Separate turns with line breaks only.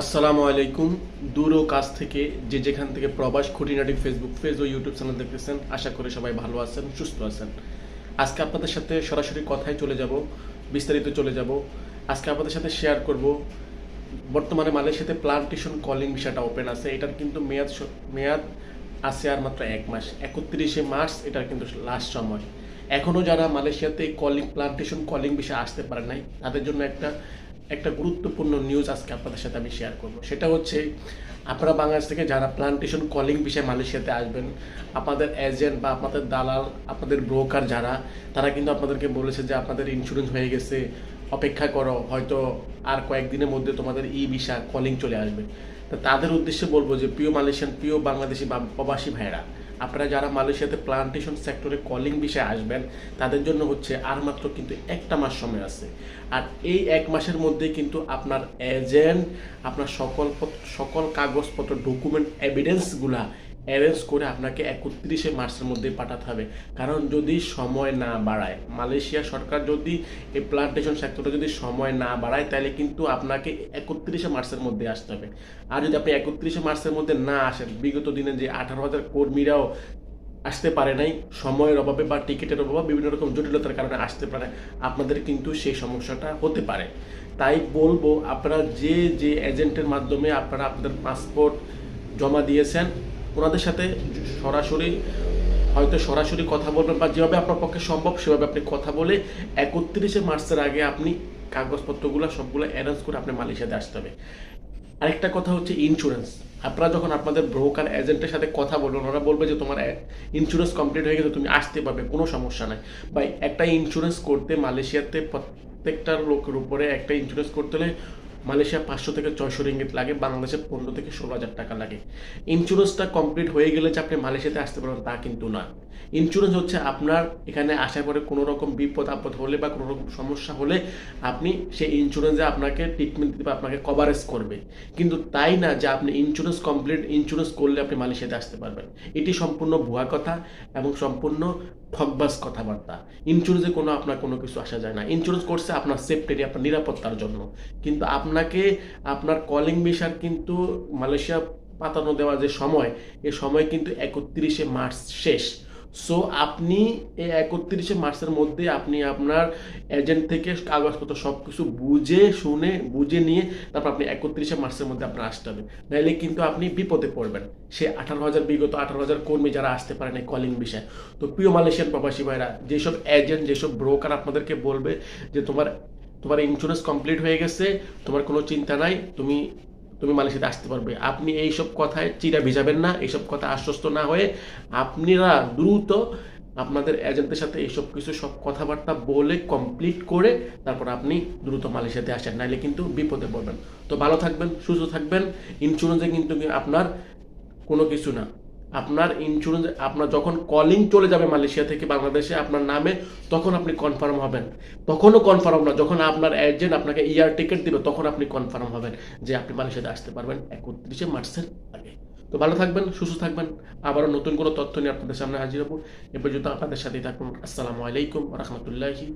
আসসালামু আলাইকুম। দূর ও কাছ থেকে যে যেখান থেকে প্রবাস খুঁটিনাটি ফেসবুক পেজ ও ইউটিউব চ্যানেল দেখতেছেন, আশা করি সবাই ভালো আছেন, সুস্থ আছেন। আজকে আপনাদের সাথে সরাসরি কথায় চলে যাব, বিস্তারিত চলে যাব। আজকে আপনাদের সাথে শেয়ার করব, বর্তমানে মালয়েশিয়াতে প্লান্টেশন কলিং বিষয়টা ওপেন আছে। এটার কিন্তু মেয়াদ মেয়াদ আছে আর মাত্র এক মাস। একত্রিশে মার্চ এটার কিন্তু লাস্ট সময়। এখনও যারা মালয়েশিয়াতে কলিং প্লান্টেশন কলিং বিষয়ে আসতে পারে নাই, তাদের জন্য একটা একটা গুরুত্বপূর্ণ নিউজ আজকে আপনাদের সাথে আমি শেয়ার করব। সেটা হচ্ছে, আপনারা বাংলাদেশ থেকে যারা প্লান্টেশন কলিং বিষয়ে মালয়েশিয়াতে আসবেন, আপনাদের এজেন্ট বা আপনাদের দালাল, আপনাদের ব্রোকার যারা, তারা কিন্তু আপনাদেরকে বলেছে যে আপনাদের ইন্স্যুরেন্স হয়ে গেছে, অপেক্ষা করো, হয়তো আর কয়েকদিনের মধ্যে তোমাদের ই ভিসা কলিং চলে আসবে। তো তাদের উদ্দেশ্যে বলব যে প্রিয় মালয়েশিয়ান, প্রিয় বাংলাদেশি বা প্রবাসী ভাইরা আপনারা যারা মালয়েশিয়াতে প্লান্টেশন সেক্টরে কলিং বিষয়ে আসবেন, তাদের জন্য হচ্ছে আর মাত্র কিন্তু একটা মাস সময় আছে। আর এই এক মাসের মধ্যে কিন্তু আপনার এজেন্ট আপনার সকল সকল কাগজপত্র ডকুমেন্ট এভিডেন্সগুলা অ্যারেঞ্জ করে আপনাকে একত্রিশে মার্চের মধ্যে পাঠাতে হবে। কারণ যদি সময় না বাড়ায়, মালয়েশিয়া সরকার যদি এই প্লান্টেশন সেক্টরে যদি সময় না বাড়ায়, তাহলে কিন্তু আপনাকে একত্রিশে মার্চের মধ্যে আসতে হবে। আর যদি আপনি একত্রিশে মার্চের মধ্যে না আসেন, বিগত দিনে যে আঠারো হাজার কর্মীরাও আসতে পারে নাই, সময়ের অভাবে বা টিকিটের অভাবে বিভিন্ন রকম জটিলতার কারণে আসতে পারে, আপনাদের কিন্তু সেই সমস্যাটা হতে পারে। তাই বলব, আপনারা যে যে এজেন্টের মাধ্যমে আপনারা আপনাদের পাসপোর্ট জমা দিয়েছেন ওনাদের সাথে সরাসরি, হয়তো সরাসরি কথা বলবেন বা যেভাবে আপনার পক্ষে সম্ভব সেভাবে আপনি কথা বলে একত্রিশে মার্চের আগে আপনি কাগজপত্রগুলো সবগুলো অ্যারেঞ্জ করে আপনি মালয়েশিয়াতে আসতে হবে। আরেকটা কথা হচ্ছে ইন্স্যুরেন্স আপনারা যখন আপনাদের ব্রোকার এজেন্টের সাথে কথা বলবেন ওরা বলবে যে তোমার ইন্স্যুরেন্স কমপ্লিট হয়ে গেছে, তুমি আসতে পারবে, কোনো সমস্যা নাই। বা একটা ইন্স্যুরেন্স করতে মালয়েশিয়াতে প্রত্যেকটা লোকের উপরে একটা ইন্স্যুরেন্স করতে হলে মালয়েশিয়া পাঁচশো থেকে ছয়শো রিঙ্গিত লাগে, বাংলাদেশে পনেরো থেকে ষোলো হাজার টাকা লাগে। ইন্স্যুরেন্সটা কমপ্লিট হয়ে গেলে যে আপনি মালয়েশিয়াতে আসতে পারবেন তা কিন্তু না। ইন্স্যুরেন্স হচ্ছে আপনার এখানে আসার পরে কোনো রকম বিপদ, আপদ হলে বা কোনো রকম সমস্যা হলে আপনি সেই ইন্স্যুরেন্সে আপনাকে ট্রিটমেন্ট দিতে বা আপনাকে কভারেজ করবে। কিন্তু তাই না যে আপনি ইন্স্যুরেন্স কমপ্লিট ইন্স্যুরেন্স করলে আপনি মালয়েশিয়াতে আসতে পারবেন। এটি সম্পূর্ণ ভুয়া কথা এবং সম্পূর্ণ ঠকবাস কথাবার্তা। ইন্স্যুরেন্সে কোনো আপনার কোনো কিছু আসা যায় না। ইন্স্যুরেন্স করছে আপনার সেফটি আপনার নিরাপত্তার জন্য। কিন্তু আপনাকে আপনার কলিং ভিসার কিন্তু মালয়েশিয়া পাতানো দেওয়ার যে সময়, এ সময় কিন্তু একত্রিশে মার্চ শেষ। সো আপনি এই একত্রিশে মার্চের মধ্যে আপনি আপনার এজেন্ট থেকে কাগজপত্র সব কিছু বুঝে, শুনে, বুঝে নিয়ে তারপর আপনি একত্রিশে মার্চের মধ্যে আপনার আসতে হবে। নাইলে কিন্তু আপনি বিপদে পড়বেন। সে আঠারো হাজার, বিগত আঠারো হাজার কর্মী যারা আসতে পারেন এই কলিং বিষয়ে। তো প্রিয় মালয়েশিয়ান প্রবাসী ভাইরা, যেসব এজেন্ট যেসব ব্রোকার আপনাদেরকে বলবে যে তোমার তোমার ইন্স্যুরেন্স কমপ্লিট হয়ে গেছে, তোমার কোনো চিন্তা নাই, তুমি তুমি মালয়েশিয়াতে আসতে পারবে। আপনি এইসব কথায় চিরা ভিজাবেন না, এইসব কথা আশ্বস্ত না হয়ে আপনারা দ্রুত আপনাদের এজেন্টের সাথে এইসব কিছু সব কথাবার্তা বলে কমপ্লিট করে তারপর আপনি দ্রুত মালয়েশিয়াতে আসেন। নাইলে কিন্তু বিপদে পড়বেন। তো ভালো থাকবেন, সুস্থ থাকবেন। ইন্স্যুরেন্সে কিন্তু আপনার কোনো কিছু না। আপনার ইন্স্যুরেন্স আপনার যখন কলিং চলে যাবে মালয়েশিয়া থেকে বাংলাদেশে আপনার নামে, তখন আপনি কনফার্ম হবেন। তখনও কনফার্ম না, যখন আপনার এজেন্ট আপনাকে ইয়ার টিকিট দিবে, তখন আপনি কনফার্ম হবেন যে আপনি মালয়েশিয়াতে আসতে পারবেন একত্রিশে মার্চের আগে। তো ভালো থাকবেন, সুস্থ থাকবেন। আবারও নতুন কোনো তথ্য নিয়ে আপনাদের সামনে হাজির হব। এ পর্যন্ত আপনাদের সাথেই থাকুন। আসসালামু আলাইকুম রহমতুল্লাহি